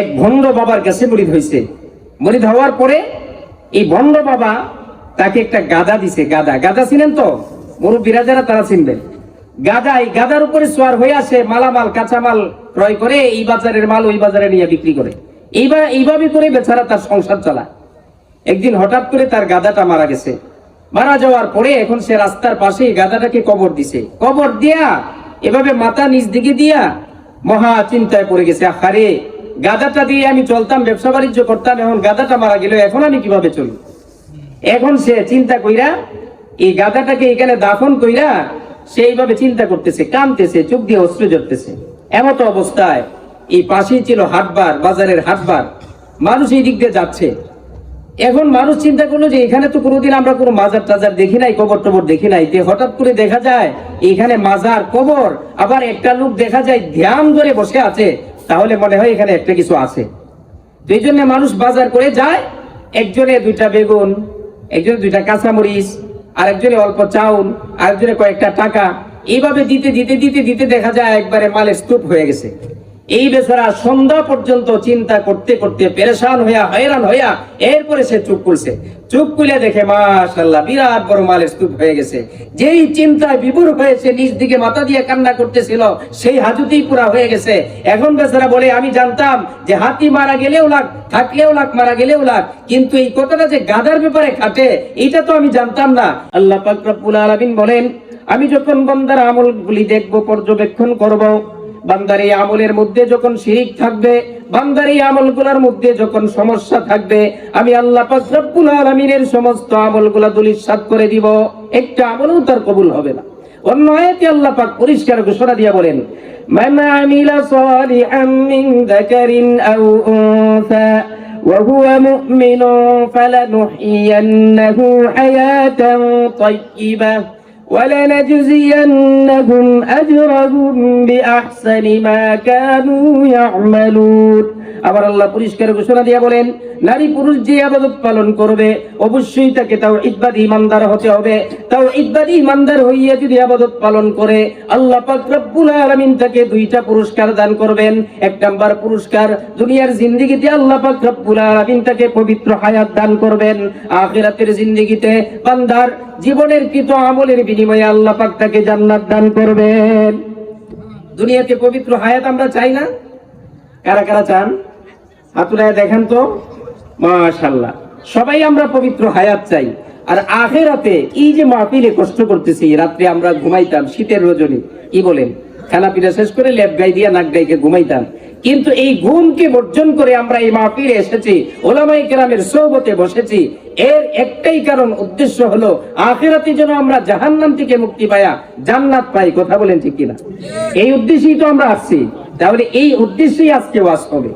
এক ভণ্ড বাবার কাছে মরিদ হয়েছে। মরিদ হওয়ার পরে এই ভণ্ড বাবা তাকে একটা গাদা দিছে, গাদা। গাদা ছিলেন তো? মুরব্বীরা যারা, তারা চিনবেন। গাদা, এই গাদার উপরে সোয়ার হয়ে আসে, মালামাল, কাঁচামাল ক্রয় করে, এই বাজারের মাল ওই বাজারে নিয়ে বিক্রি করে। এইবার এইভাবে করে বেচারা তার সংসার চালায়। একদিন হঠাৎ করে তার গাদাটা মারা গেছে। মারা যাওয়ার পরে এখন সে রাস্তার পাশে গাদাটাকে কবর দিছে। কবর দিয়া এভাবে মাথা নিচ দিকে দিয়া মহা চিন্তায় পড়ে গেছে। আহারে গাদাটা দিয়ে আমি চলতাম, ব্যবসা বাণিজ্য করতাম, এখন গাদাটা মারা গেল, এখন আমি কীভাবে চলি? এখন সে চিন্তা কইরা, এই গাদাটাকে এখানে দাফন কইরা সে এইভাবে চিন্তা করতেছে কামতেছে চোখ দিয়ে অস্ত্র জড়তেছে এমত অবস্থায় এই পাশেই ছিল হাটবার, বাজারের হাটবার। মানুষ এই দিক দিয়ে যাচ্ছে। এখন মানুষ চিন্তা করল যে এখানে তো কোনোদিন আমরা কোনো মাজার টাজার দেখি নাই, কবর টবর দেখি নাই। যে হঠাৎ করে দেখা যায়, এখানে মাজার কবর, আবার একটা লোক দেখা যায় ধ্যান ধরে বসে আছে। তাহলে মনে হয় এখানে একটা কিছু আছে। এই জন্য মানুষ বাজার করে যায়, একজনে দুইটা বেগুন, একজনে দুইটা কাঁচামরিচ আর একজনে অল্প চাউল আর একজনে কয়েকটা টাকা, এইভাবে দিতে দিতে দিতে দিতে দেখা যায় একবারে মালের স্তূপ হয়ে গেছে। এই বেচারা সন্ধ্যা পর্যন্ত চিন্তা করতে করতে পেরেশান হইয়া, হয়রান হইয়া এরপরে সে চুপ করছে। চুপ খুলে দেখে মাশাল্লাহ বিরাট বড় মালের স্তূপ হয়ে গেছে। যেই চিন্তায় বিভোর হয়েছে নিজ দিকে মাথা দিয়ে কান্না করতেছিল, সেই হাজুতেই পুরা হয়ে গেছে। এখন বেচারা বলে, আমি জানতাম যে হাতি মারা গেলেও লাখ থাকলেও লাখ মারা গেলেও লাখ কিন্তু এই কথাটা যে গাদার ব্যাপারে খাটে, এটা তো আমি জানতাম না। আল্লাহ পাক আলামিন বলেন, আমি যখন বন্দার আমলগুলি দেখব, পর্যবেক্ষণ করব বান্দার এই আমলের মধ্যে যখন শিরিক থাকবে বান্দার এই আমলগুলোর মধ্যে যখন সমস্যা থাকবে আমি আল্লাহ পাক রব্বুল আলামিনের সমস্ত আমলগুলা দুলিশাত করে দিব একটা আমলও তার কবুল হবে না অন্য আয়াতে আল্লাহ পাক পরিষ্কার ঘোষণা দিয়া বলেন মান আমিলা সালিহাম মিন যাকারিন আও উনসা وهو مؤمن فلنحيينه حياة طيبة ولنجزينهم أجرهم بأحسن ما كانوا يعملون আবার আল্লাহ পরিষ্কার ঘোষণা দিয়া বলেন নারী পুরুষ যে আবাদত পালন করবে অবশ্যই তাকে তাও ইদবাদী ইমানদার হতে হবে তাও ইদবাদী ইমানদার হইয়া যদি আবাদত পালন করে আল্লাহ পাক রব্বুল আলামিন তাকে দুইটা পুরস্কার দান করবেন এক নাম্বার পুরস্কার দুনিয়ার জিন্দেগিতে আল্লাহ পাক রব্বুল আলামিন তাকে পবিত্র হায়াত দান করবেন আখিরাতের জিন্দেগিতে বান্দার জীবনের কৃত আমলের বিনিময়ে আল্লাহ পাক তাকে জান্নাত দান করবেন। দুনিয়াতে পবিত্র হায়াত আমরা চাই না? কারা কারা চান? হাতুরায় দেখেন তো। মাশাল্লাহ সবাই আমরা পবিত্র হায়াত চাই। আর আখেরাতে এই যে মাহফিলে কষ্ট করতেছি, রাত্রে আমরা ঘুমাইতাম, শীতের রজনী, কি বলেন? খানা পিনা শেষ করে লেপ গাই দিয়া নাক গাইকে ঘুমাইতাম। কিন্তু এই ঘুমকে বর্জন করে আমরা এই মাহফিলে এসেছি ওলামাই কেরামের সৌবতে বসেছি। এর একটাই কারণ, উদ্দেশ্য হলো, আখেরাতে যেন আমরা জাহান্নাম থেকে মুক্তি পায়া জান্নাত পাই, কথা বলেন ঠিক কিনা? এই উদ্দেশ্যেই তো আমরা আসছি। তাহলে এই উদ্দেশ্যেই আজকে ওয়াজ হবে।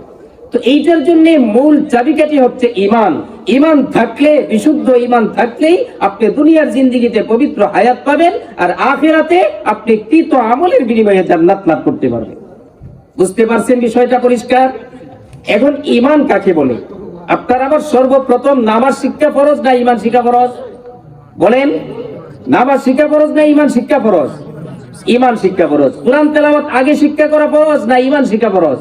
তো এইটার জন্য মূল চাবিকাঠি হচ্ছে ইমান ইমান থাকলে, বিশুদ্ধ ইমান থাকলেই আপনি দুনিয়ার জিন্দিগিতে পবিত্র হায়াত পাবেন, আর আখেরাতে আপনি কৃত আমলের বিনিময়ে জান্নাত লাভ করতে পারবেন। বুঝতে পারছেন বিষয়টা পরিষ্কার? এখন ইমান কাকে বলে? আপনার আবার সর্বপ্রথম নামাজ শিক্ষা ফরজ না ইমান শিক্ষা ফরজ? বলেন, নামাজ শিক্ষা ফরজ না ইমান শিক্ষা ফরজ? ইমান শিক্ষা ফরজ। কোরআন তেলাওয়াত আগে শিক্ষা করা ফরজ না ইমান শিক্ষা ফরজ?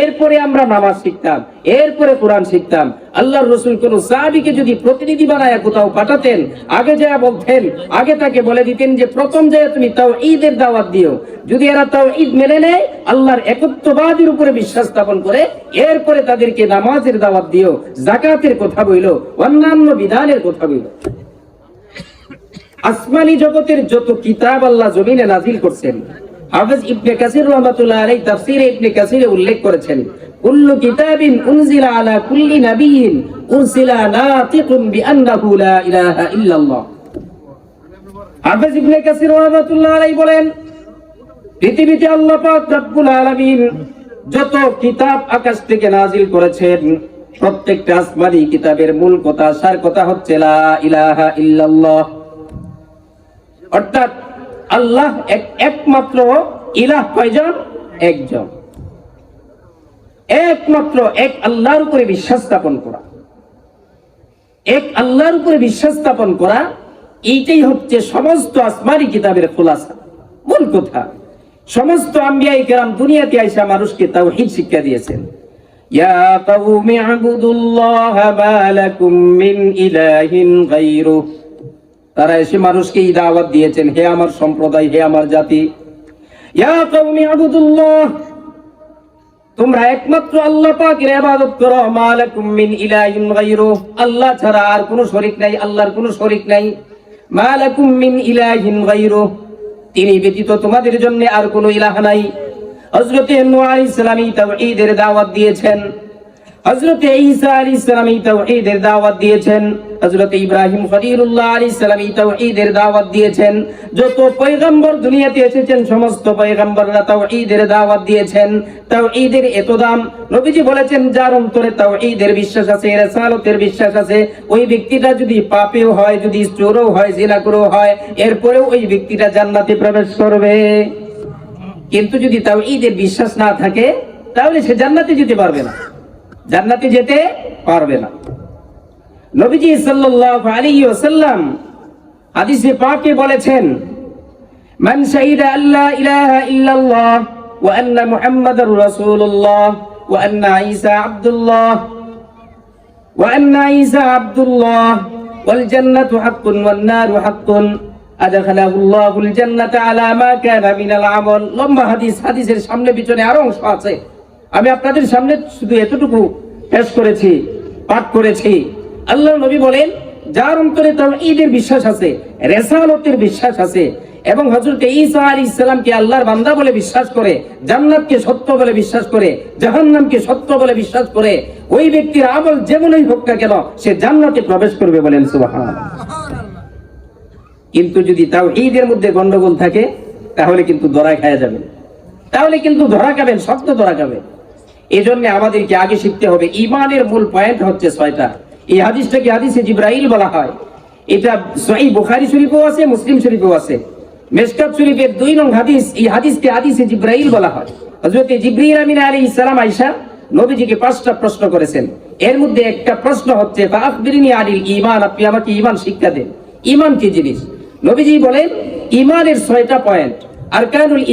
এরপরে আমরা নামাজ শিখতাম, এরপরে কোরআন শিখতাম। আল্লাহর রসুল কোন সাহাবিকে যদি প্রতিনিধি বানায় কোথাও পাঠাতেন, আগে যা বলতেন, আগে তাকে বলে দিতেন যে, প্রথম যায় তুমি তাও ঈদের দাওয়াত দিও। যদি এরা তাও ঈদ মেনে নেয়, আল্লাহর একত্ববাদের উপরে বিশ্বাস স্থাপন করে, এরপরে তাদেরকে নামাজের দাওয়াত দিও জাকাতের কথা বইল, অন্যান্য বিধানের কথা বইল। আসমানি জগতের যত কিতাব আল্লাহ জমিনে নাজিল করছেন হাফেজ ইবনে কাসির রহমাতুল্লাহ আলাইহি তাফসীরে ইবনে কাসিরে উল্লেখ করেছেন, কুল্লু কিতাবিন উনজিলা আলা কুল্লি নাবিয়িন উরসিলা নাতিকুন বিআন্নাহু লা ইলাহা ইল্লাল্লাহ। হাফেজ ইবনে কাসির রহমাতুল্লাহ আলাইহি বলেন, পৃথিবীতে আল্লাহ পাক রব্বুল আলামিন যত কিতাব আকাশ থেকে নাজিল করেছেন, প্রত্যেকটা আসমানি কিতাবের মূল কথা, সার কথা হচ্ছে লা ইলাহা ইল্লাল্লাহ। অর্থাৎ আল্লাহ একমাত্র ইলাহ কয়জন? একজন। একমাত্র এক আল্লাহর উপরে বিশ্বাস স্থাপন করা। এক আল্লাহর উপরে বিশ্বাস স্থাপন করা, এইটাই হচ্ছে সমস্ত আসমানি কিতাবের খোলাসা। মূল কথা, সমস্ত আম্বিয়াই কেরাম দুনিয়াতে আইসা মানুষকে তাওহীদ শিক্ষা দিয়েছেন। ইয়া কওমি আবুদুল্লাহ মা লাকুম মিন ইলাহিন গায়রু তারা এসে মানুষকে এই দাওয়াত দিয়েছেন, হে আমার সম্প্রদায়, হে আমার জাতি। তোমরা একমাত্র আল্লাহ পাকের করো মালাকুম মিন ইলাহিন গায়রু আল্লাহ ছাড়া আর কোনো শরীক নাই, আল্লাহর কোনো শরীক নাই। মালাকুম মিন ইলাহিন গায়রু তিনি ব্যতীত তোমাদের জন্য আর কোনো ইলাহ নাই। হযরতে নূহ আলাইহিস সালাম তাওহীদের দাওয়াত দিয়েছেন। হযরতে ঈসা আলাইহিস সালাম তাওহীদের দাওয়াত দিয়েছেন। হযরতে ইব্রাহিম খলিলুল্লাহ আলাইহিস সালাম তাওহীদের দাওয়াত দিয়েছেন। যত পয়গম্বর দুনিয়াতে এসেছেন, সমস্ত পয়গম্বররা তাওহীদের দাওয়াত দিয়েছেন। তাওহীদের এত দাম, নবীজি বলেছেন, যার অন্তরে তাওহীদের বিশ্বাস আছে, রিসালাতের বিশ্বাস আছে, ওই ব্যক্তিটা যদি পাপেও হয়, যদি চোরও হয় জিনা করেও হয়, এরপরেও ওই ব্যক্তিটা জান্নাতে প্রবেশ করবে। কিন্তু যদি তাওহীদের বিশ্বাস না থাকে, তাহলে সে জান্নাতে যেতে পারবে না। জান্নাতে যেতে পারবে না। নবীজি সাল্লাল্লাহু আলাইহি ওয়াসাল্লাম হাদিসে পাকে বলেছেন, মান শাহিদা আল্লা ইলাহা ইল্লাল্লাহ ওয়া আন্না মুহাম্মাদার রাসূলুল্লাহ ওয়া আন্না ঈসা আব্দুল্লাহ ওয়া আন্না ঈসা আব্দুল্লাহ ওয়াল জান্নাতু হাক্কুন ওয়ান নারু হাক্কুন জান্নাতা আলা মা কানা মিনাল আমল। লম্বা হাদিস, হাদিসের সামনে পিছনে আরও অংশ আছে। আমি আপনাদের সামনে শুধু এতটুকু পেশ করেছি, পাঠ করেছি। আল্লাহ নবী বলেন, যার অন্তরে তার ঈদের বিশ্বাস আছে, রেসালতের বিশ্বাস আছে, এবং হজরত ঈসা আলী ইসলামকে আল্লাহর বান্দা বলে বিশ্বাস করে, জান্নাতকে সত্য বলে বিশ্বাস করে, জাহান্নামকে সত্য বলে বিশ্বাস করে, ওই ব্যক্তির আমল যেমনই হোক না কেন, সে জান্নাতে প্রবেশ করবে বলেন কিন্তু যদি তাও ঈদের মধ্যে গন্ডগোল থাকে, তাহলে কিন্তু ধরা খাওয়া যাবে তাহলে কিন্তু ধরা খাবেন, শক্ত ধরা এই জন্য আমাদেরকে আগে শিখতে হবে ইমানের মূল পয়েন্ট হচ্ছে ছয়টা। এই হাদিসটাকে হাদিসে জিব্রাইল বলা হয়। এটা সহি বুখারি শরীফেও আছে, মুসলিম শরীফেও আছে। মেসকাত শরীফের দুই নং হাদিস, এই হাদিসকে হাদিসে জিব্রাইল বলা হয়। হযরত জিবরিল আমিন আলাইহিস সালাম আয়েশা নবীজিকে পাঁচটা প্রশ্ন করেছেন। এর মধ্যে একটা প্রশ্ন হচ্ছে ফাআখবিরনি আনিল ঈমান আপনি আমাকে ঈমান শিক্ষা দেন। ঈমান কি জিনিস? নবীজি বলেন, ঈমানের ছয়টা পয়েন্ট। আরকানুল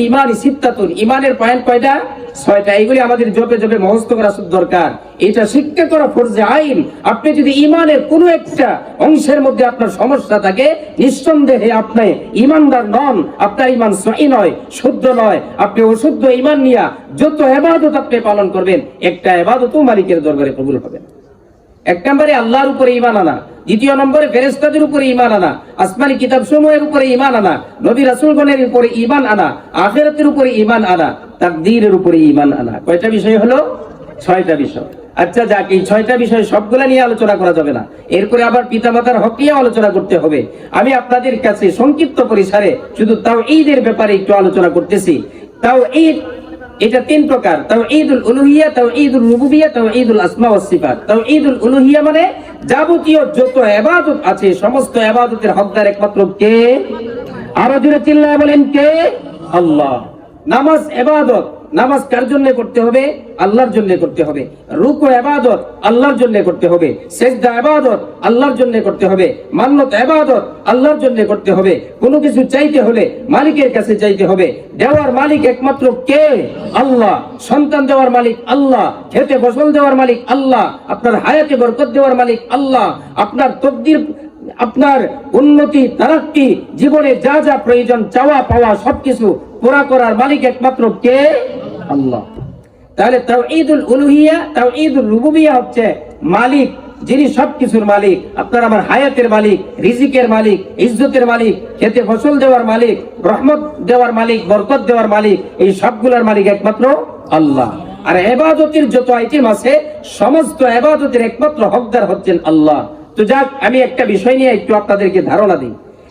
ঈমানের পয়েন্ট কয়টা? ছয়টা। এইগুলি আমাদের জপে জপে মহস্ত করা দরকার। এটা শিক্ষা করা ফরজে আইন। আপনি যদি ইমানের একটা অংশের মধ্যে আপনার সমস্যা থাকে, নিঃসন্দেহে আপনি ইমানদার নন। আপনার ইমান সহি নয়, শুদ্ধ নয়। আপনি অশুদ্ধ ইমান নিয়া যত এবাদত আপনি পালন করবেন, একটা এবাদতও মালিকের দরবারে কবুল হবে এক নম্বরে আল্লাহর উপরে ইমান আনা। দ্বিতীয় নম্বরে ফেরেস্তাদের উপরে ইমান আনা, আসমানি কিতাব সমূহের উপরে ইমান আনা, নবী রাসূলগণের উপরে ইমান আনা, আখিরাতের উপরে ইমান আনা, তাকদীরের উপরে ইমান আনা। কয়টা বিষয় হলো? ছয়টা বিষয়। আচ্ছা যাক, এই ছয়টা বিষয় সবগুলা নিয়ে আলোচনা করা যাবে না। এরপরে আবার পিতামাতার হক নিয়ে আলোচনা করতে হবে। আমি আপনাদের কাছে সংক্ষিপ্ত পরিসরে শুধু তাও ঈদের ব্যাপারে একটু আলোচনা করতেছি। তাও ঈদ এটা তিন প্রকার। তাও ঈদুল উলুহিয়া তাও ঈদুল রুবুবিয়া তাও ঈদুল আসমা ওয়াস সিফাত। তাও উলুহিয়া মানে যাবতীয় যত ইবাদত আছে, সমস্ত ইবাদতের হকদার একমাত্র কে? আরও জোরে চিল্লায় বলেন কে? আল্লাহ। নামাজ, ইবাদত নামাজ কার জন্য করতে হবে? আল্লাহর জন্য করতে হবে। রুকু, ইবাদত, আল্লাহর জন্য করতে হবে। সেজদা, ইবাদত, আল্লাহর জন্য করতে হবে। মান্নত, ইবাদত, আল্লাহর জন্য করতে হবে। কোনো কিছু চাইতে হলে মালিকের কাছে চাইতে হবে। দেওয়ার মালিক একমাত্র কে? আল্লাহ। সন্তান দেওয়ার মালিক আল্লাহ। খেতে ফসল দেওয়ার মালিক আল্লাহ। আপনার হায়াতে বরকত দেওয়ার মালিক আল্লাহ। আপনার তকদির, আপনার উন্নতি, তারাক্কি, জীবনে যা যা প্রয়োজন, চাওয়া, পাওয়া, সবকিছু পুরা করার মালিক একমাত্র কে? আল্লাহ। তাহলে তাও ঈদুল উলুহিয়া তাও ঈদুল রুবুবিয়া হচ্ছে মালিক, যিনি সবকিছুর মালিক। আপনার আমার হায়াতের মালিক, রিজিকের মালিক, ইজ্জতের মালিক, খেতে ফসল দেওয়ার মালিক, রহমত দেওয়ার মালিক, বরকত দেওয়ার মালিক, এই সবগুলোর মালিক একমাত্র আল্লাহ। আর এবাদতের যত আইটেম আছে, সমস্ত এবাদতের একমাত্র হকদার হচ্ছেন আল্লাহ। তো যাক, আমি একটা বিষয় নিয়ে একটু আপনাদেরকে ধারণা দিই।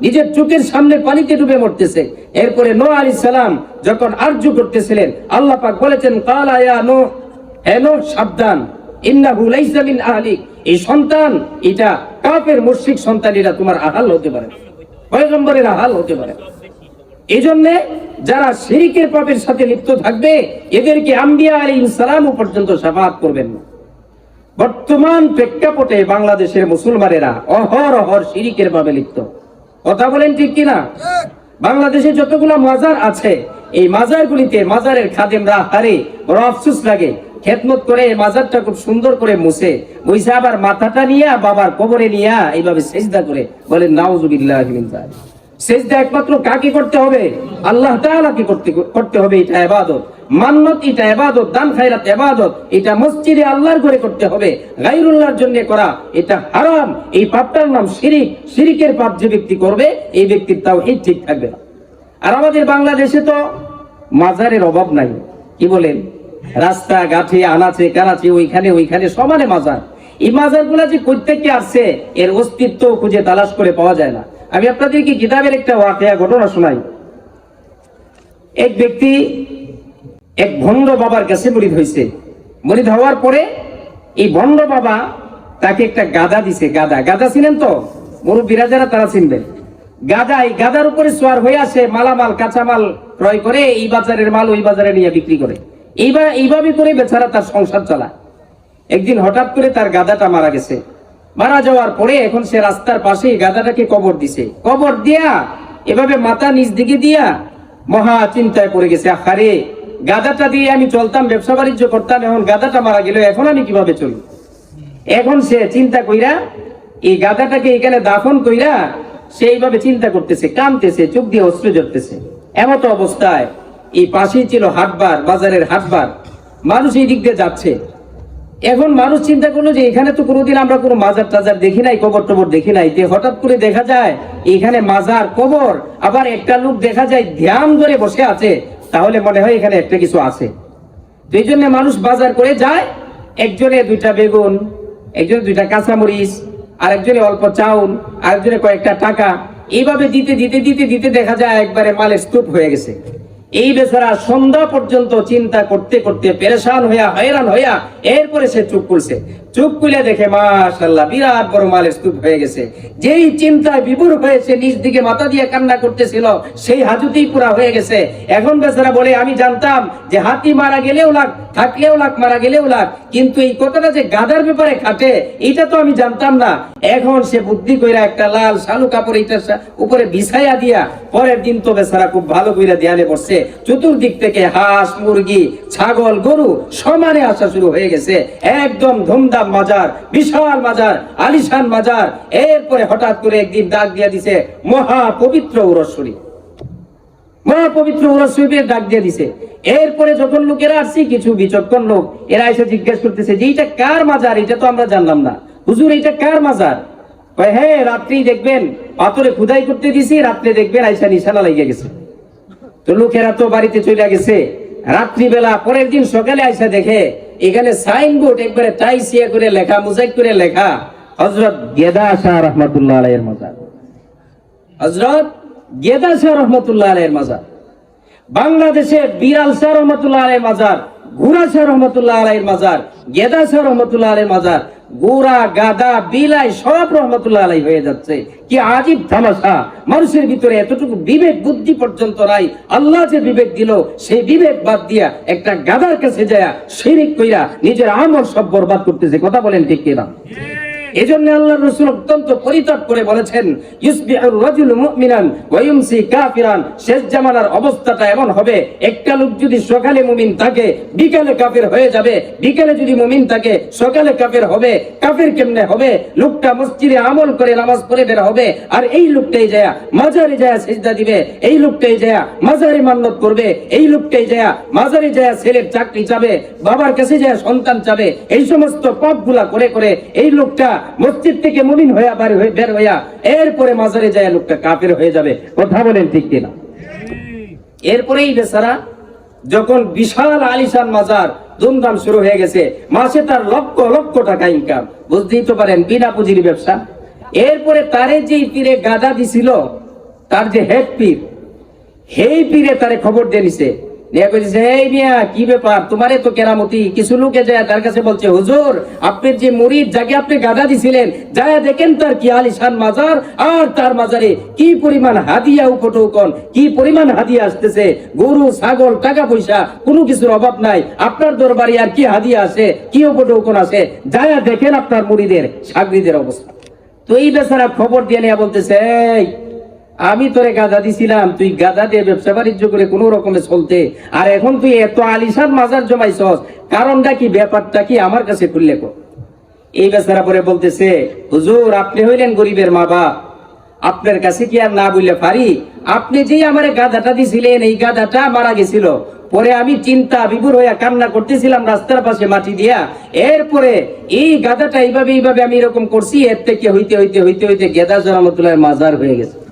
নিজের চোখের সামনে পানিতে ডুবে মরতেছে। এরপরে নো আলী সালাম যখন আর্য করতেছিলেন, আল্লাহ পাক বলেছেন, কালা ইয়া নো হে নো সাবধান। এই যারা শিরিকের পাপের সাথে থাকবে, এদেরকে আম্বিয়া করবেন না। বর্তমান প্রেক্ষাপটে বাংলাদেশের মুসলমানেরা অহর অহর শিরিকের পাপে লিপ্ত। কথা বলেন ঠিক কিনা? বাংলাদেশে যতগুলো মাজার আছে, এই মাজারগুলিতে মাজারের খাদেমরা হারে বড় আফসুস লাগে। খেদমত করে মাজারটা খুব সুন্দর করে মুছে। মুছে আবার মাথাটা নিয়ে, বাবার কবরে নিয়ে এইভাবে সেজদা করে। বলেন, নাউজুবিল্লাহ। সেজদা একমাত্র কাকে করতে হবে? আল্লাহ তাআলাকে করতে করতে হবে, এটা ইবাদত। মান্নত এটা ইবাদত দান খায়রাত ইবাদত এটা মসজিদে আল্লাহর করে করতে হবে। গায়রুল্লাহর জন্য করা, এটা হারাম। এই পাপটার নাম শিরিক। শিরিকের পাপ যে ব্যক্তি করবে, এই ব্যক্তির তাওহীদ ঠিক থাকবে আর আমাদের বাংলাদেশে তো মাজারের অভাব নাই। কি বলেন? রাস্তা গাঠে আনাচে, কানাচে, ওইখানে ওইখানে সমানে মাজার। এই মাজারগুলা যে প্রত্যেককে আসছে, এর অস্তিত্ব খুঁজে তালাশ করে পাওয়া যায় না। আমি আপনাদেরকে কিতাবের একটা ওয়াকিয়া ঘটনা শোনাই। এক ব্যক্তি এক ভণ্ড বাবার কাছে মরিদ হয়েছে। মরিদ হওয়ার পরে এই ভণ্ড বাবা তাকে একটা গাদা দিছে, গাদা। গাদা ছিলেন তো? মুরব্বীরা যারা, তারা চিনবেন। গাদা, এই গাদার উপরে সোয়ার হয়ে আসে, মালামাল, কাঁচামাল ক্রয় করে, এই বাজারের মাল ওই বাজারে নিয়ে বিক্রি করে। এইবার এইভাবে করে বেচারা তার সংসার চালায়। একদিন হঠাৎ করে তার গাদাটা মারা গেছে। মারা যাওয়ার পরে এখন সে রাস্তার পাশে গাদাটাকে কবর দিছে। কবর দিয়া এভাবে মাথা নিচ দিকে দিয়া মহা চিন্তায় পড়ে গেছে, আহারে! গাদাটা দিয়ে আমি চলতাম, ব্যবসা বাণিজ্য করতাম, এখন গাদাটা মারা গেল, এখন আমি কীভাবে চলি এখন সে চিন্তা কইরা, এই গাদাটাকে এখানে দাফন কইরা, সেইভাবে চিন্তা করতেছে কামতেছে চোখ দিয়ে অস্ত্র জড়তেছে এমত অবস্থায় এই পাশেই ছিল হাটবার, বাজারের হাটবার। মানুষ এই দিক দিয়ে যাচ্ছে। এখন মানুষ চিন্তা করল যে, এখানে তো কোনোদিন আমরা কোনো মাজার টাজার দেখি নাই, কবর টবর দেখি নাই। যে হঠাৎ করে দেখা যায়, এখানে মাজার কবর, আবার একটা লোক দেখা যায়, ধ্যান ধরে বসে আছে। তাহলে মনে হয় এখানে একটা কিছু আছে। এই জন্য মানুষ বাজার করে যায়, একজনে দুইটা বেগুন, একজনে দুইটা কাঁচামরিচ আর একজনে অল্প চাউল, আরেকজনে কয়েকটা টাকা, এইভাবে দিতে দিতে দিতে দিতে দেখা যায় একবারে মালের স্তূপ হয়ে গেছে। এই বেচারা সন্ধ্যা পর্যন্ত চিন্তা করতে করতে পেরেশান হইয়া, হয়রান হইয়া এরপরে সে চুপ করছে। চুপ খুলে দেখে মাশাল্লাহ বিরাট বড় মালের স্তূপ হয়ে গেছে। যেই চিন্তায় বিভোর হয়েছে নিজ দিকে মাথা দিয়ে কান্না করতেছিল, সেই হাজুতেই পুরা হয়ে গেছে। এখন বেচারা বলে, আমি জানতাম যে হাতি মারা গেলেও লাগ, থাকলেও লাগ, মারা গেলেও লাগ, কিন্তু এই কথাটা যে গাদার ব্যাপারে খাটে, এটা তো আমি জানতাম না। এখন সে বুদ্ধি কইরা একটা লাল শালু কাপড় এইটার উপরে বিছাইয়া দিয়া, পরের দিন তো বেচারা খুব ভালো কইরা দেয়ালে পড়ছে চতুর্দিক থেকে হাঁস, মুরগি, ছাগল, গরু সমানে আসা শুরু হয়ে গেছে। একদম ধুমধাম মাজার, বিশাল মাজার, আলিশান মাজার। এরপরে হঠাৎ করে একদিন ডাক দিয়া দিছে মহা পবিত্র উরস্বরী। মহা পবিত্র উরস শরীফের ডাক দিয়ে দিছে। এরপরে যখন লোকেরা আসছে, কিছু বিচক্ষণ লোক, এরা এসে জিজ্ঞেস করতেছে যে এটা কার মাজার? এটা তো আমরা জানলাম না। হুজুর এটা কার মাজার? হ্যাঁ রাত্রি দেখবেন, পাথরে খুদাই করতে দিছি, রাত্রে দেখবেন আইসা নিশানা লেগে গেছে। তো লোকেরা তো বাড়িতে চলে গেছে। রাত্রিবেলা পরের দিন সকালে আইসা দেখে এখানে সাইনবোর্ড একবারে টাইসিয়া করে লেখা, মোজাইক করে লেখা। হজরত গেদা শাহ রহমতুল্লাহ আলাইয়ের মাজার। হজরত গেদা শাহ রহমতুল্লাহ আলাইয়ের মাজার। বাংলাদেশে বিরাল শাহ রহমতুল্লাহ আলাইয়ের মাজার ঘুরা শাহ রহমতুল্লাহ আলাইয়ের মাজার, গেদা শাহ রহমতুল্লাহ আলাইয়ের মাজার গোরা, গাদা, বিলাই সব রহমতুল্লাহ আলাই হয়ে যাচ্ছে। কি আজীব তামাশা। মানুষের ভিতরে এতটুকু বিবেক, বুদ্ধি পর্যন্ত নাই। আল্লাহ যে বিবেক দিল, সেই বিবেক বাদ দিয়া একটা গাদার কাছে যায় শিরিক কইরা নিজের আমল সব বরবাদ করতেছে। কথা বলেন ঠিক কিনা? এজন্য আল্লাহ রসুল অত্যন্ত পরিতাপ করে বলেছেন কাফিরান। শেষ জামানার অবস্থাটা এমন হবে, একটা লোক যদি সকালে মুমিন থাকে, বিকালে কাফের হয়ে যাবে। বিকালে যদি মুমিন থাকে, সকালে কাফের হবে। কাফের কেমনে হবে? লোকটা মসজিদে আমল করে নামাজ পড়ে বের হবে। আর এই লোকটাই যায় মাজারে যায় সেজদা দিবে, এই লোকটাই যায় মাজারে মান্নত করবে, এই লোকটাই যায় মাজারে যায় ছেলের চাকরি চাবে, বাবার কাছে যায় সন্তান চাবে, এই সমস্ত পাপগুলা করে করে এই লোকটা মসজিদ থেকে মুমিন হইয়া বাড়ি হয়ে বের হইয়া এরপরে মাজারে যায় লোকটা কাফের হয়ে যাবে। কথা বলেন ঠিক কিনা? এরপরেই বেচারা যখন বিশাল আলিশান মাজার ধুমধাম শুরু হয়ে গেছে, মাসে তার লক্ষ লক্ষ টাকা ইনকাম বুঝতেই তো পারেন, বিনা পুঁজির ব্যবসা। এরপরে তারে যেই পীরে গাদা দিছিল, তার যে হেড পীর হেই পীরে তারে খবর দিয়ে নিছে। কিছু লোকে তার কাছে বলছে, হুজুর যে যাকে আপনি দেখেন তার কি আলিশান মাজার আর তার কি পরিমাণ কি পরিমাণ আসতেছে। গরু, ছাগল, টাকা পয়সা, কোনো কিছুর অভাব নাই। আপনার দরবারে আর কি হাদিয়া আছে, কি উপটৌকন আছে? যায় দেখেন আপনার মুরিদের সাগরিদের অবস্থা। তো এই বেচারা খবর দিয়ে নেওয়া বলতেছে আমি তোরে গাদা দিছিলাম, তুই গাদা দিয়ে ব্যবসা বাণিজ্য করে কোন রকমে চলতে। আর এখন তুই এত আলিশান মাজার জমাইছস, কারণটা কি, ব্যাপারটা কি আমার কাছে খুললে এই বেচারা পরে বলতেছে, হুজুর, আপনি হইলেন গরিবের মা বাপ। আপনার কাছে কি আর না বললে পারি? আপনি যে আমার গাধাটা দিছিলেন, এই গাধাটা মারা গেছিল পরে আমি চিন্তা বিভোর হইয়া কান্না করতেছিলাম রাস্তার পাশে মাটি দিয়া। এরপরে এই গাধাটা এইভাবে এইভাবে আমি এরকম করছি, এর থেকে হইতে হইতে হইতে হইতে গেদা জরামতুল্লাহ মাজার হয়ে গেছে।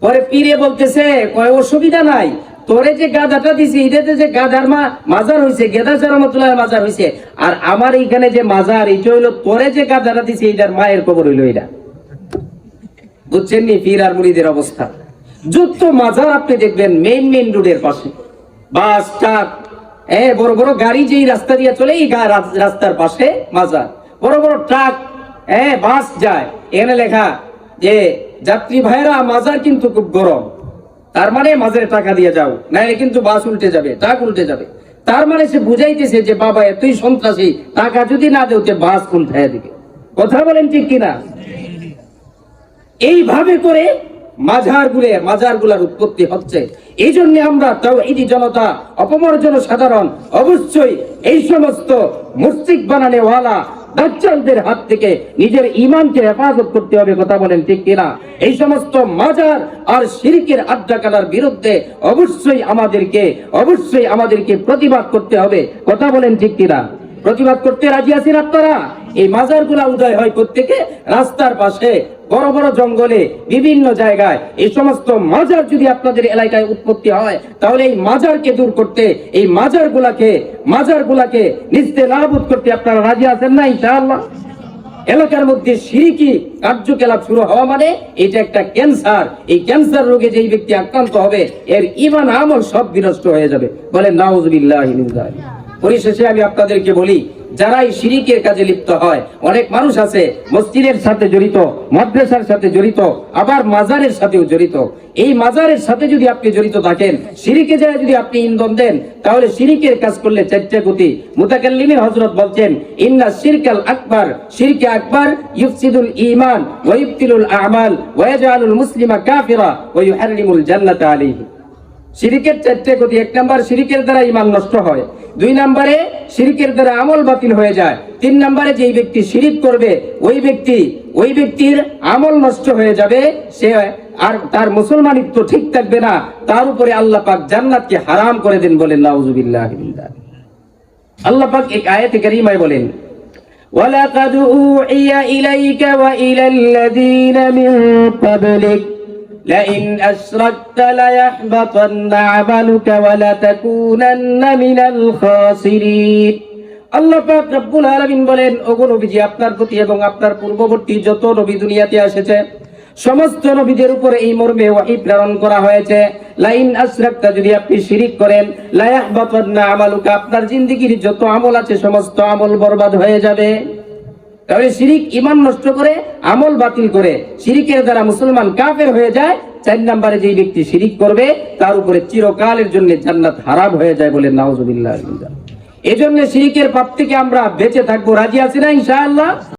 পরে পীরে বলতেছে, কয় অসুবিধা নাই। তোরে যে গাধাটা দিছি, এটাতে যে গাধার মা, মাজার হইছে গেদা রহমতুল্লাহ মাজার হইছে। আর আমার এইখানে যে মাজার, এইটা হইল তোরে যে গাধাটা দিছি, এইটার মায়ের কবর হইল এটা বুঝছেন নি পীর আর মুড়িদের অবস্থা? যত মাজার আপনি দেখবেন মেইন মেইন রোডের পাশে। বাস, ট্রাক। এ, বড় বড় গাড়ি যেই রাস্তা দিয়ে চলে, এই রাস্তার পাশে মাজার। বড় বড় ট্রাক। এ, বাস যায়। এখানে লেখা যে যাত্রী ভাইরা মাজার কিন্তু খুব গরম। তার মানে মাঝের টাকা দিয়ে যাও নাহলে কিন্তু বাস উল্টে যাবে, ট্রাক উল্টে যাবে। তার মানে সে বুঝাইতেছে যে, বাবা, এতই সন্ত্রাসী, টাকা যদি না দেওতে বাস উল্টায় দিবে। কথা বলেন ঠিক কিনা? এইভাবে করে মাঝার গুলে মাজারগুলার উৎপত্তি হচ্ছে। এই জন্য আমরা তাও এই জনতা, অপমর্জন সাধারণ, অবশ্যই এই সমস্ত মসজিদ বানানেওয়ালা দাজ্জালদের হাত থেকে নিজের ইমানকে হেফাজত করতে হবে, কথা বলেন ঠিক কিনা? এই সমস্ত মাজার আর শিরিকের আড্ডাকালার বিরুদ্ধে অবশ্যই আমাদেরকে অবশ্যই আমাদেরকে প্রতিবাদ করতে হবে, কথা বলেন ঠিক কিনা? প্রতিবাদ করতে রাজি আছেন আপনারা? এই মাজারগুলা উদয় হয় প্রত্যেকে রাস্তার পাশে। বড় বড় জঙ্গলে বিভিন্ন জায়গায় এই সমস্ত মাজার যদি আপনাদের এলাকায় উৎপত্তি হয়, তাহলে এই মাজারকে দূর করতে, এই মাজার গুলাকে মাজার গুলাকে নিস্তে লাভুত করতে আপনারা রাজি আছেন না, ইনশাআল্লাহ? এলাকার মধ্যে সিরিকি কার্যকলাপ শুরু হওয়া মানে এটা একটা ক্যান্সার। এই ক্যান্সার রোগে যেই ব্যক্তি আক্রান্ত হবে, এর ইমান আমল সব বিনষ্ট হয়ে যাবে। বলে নাউজুবিল্লাহ পরিশেষে আমি আপনাদেরকে বলি যারা এই শিরিকের কাজে লিপ্ত হয়, অনেক মানুষ আছে মসজিদের সাথে জড়িত, মাদ্রাসার সাথে জড়িত, আবার মাজারের সাথেও জড়িত। এই মাজারের সাথে যদি আপনি জড়িত থাকেন, শিরিকে যায় যদি আপনি ইন্ধন দেন, তাহলে শিরিকের কাজ করলে চারটে গতি। মুতাকাল্লিমিন হযরত বলছেন, ইন্না শিরকাল আকবার, শিরকে আকবার ইউফসিদুল ঈমান ওয়া ইবতিলুল আমাল ওয়া মুসলিমা কাফিরা ওয়া জান্নাতা আলাইহি। সিরিকের চারটে গতি, এক নম্বর সিরিকের দ্বারা ইমান নষ্ট হয়, দুই নম্বরে সিরিকের দ্বারা আমল বাতিল হয়ে যায়, তিন নম্বরে যেই ব্যক্তি সিরিক করবে, ওই ব্যক্তি, ওই ব্যক্তির আমল নষ্ট হয়ে যাবে, সে আর তার মুসলমানিত্ব ঠিক থাকবে না, তার উপরে আল্লাহ পাক জান্নাতকে হারাম করে দেন বলেন নাউজুবিল্লাহ আল্লাহ পাক এক আয়াতে কারিমায় বলেন, ওয়ালাকাদ উইয়া ইলাইকা ওয়া ইলাল্লাযীনা মিন ক্বাবলিকা। لئن أشركت ليحبطن عملك ولتكونن من الخاسرين আল্লাহ পাক রব্বুল আলামিন বলেন ওগো নবীজি আপনার প্রতি এবং আপনার পূর্ববর্তী যত নবী দুনিয়াতে এসেছে সমস্ত নবীদের উপরে এই মর্মে ওয়াহি প্রেরণ করা হয়েছে লাইন আশরাকতা যদি আপনি শিরিক করেন লায়াহবাতান্না আমালুকা আপনার জিন্দেগীর যত আমল আছে সমস্ত আমল বরবাদ হয়ে যাবে তাহলে শিরিক ইমান নষ্ট করে, আমল বাতিল করে, শিরিকের দ্বারা মুসলমান কাফের হয়ে যায়, চার নাম্বারে যে ব্যক্তি শিরিক করবে, তার উপরে চিরকালের জন্য জান্নাত হারাম হয়ে যায় বলে নাওজুবিল্লাহ এই জন্য শিরিকের পাপ থেকে আমরা বেঁচে থাকব। রাজি আছি না ইনশাআল্লাহ?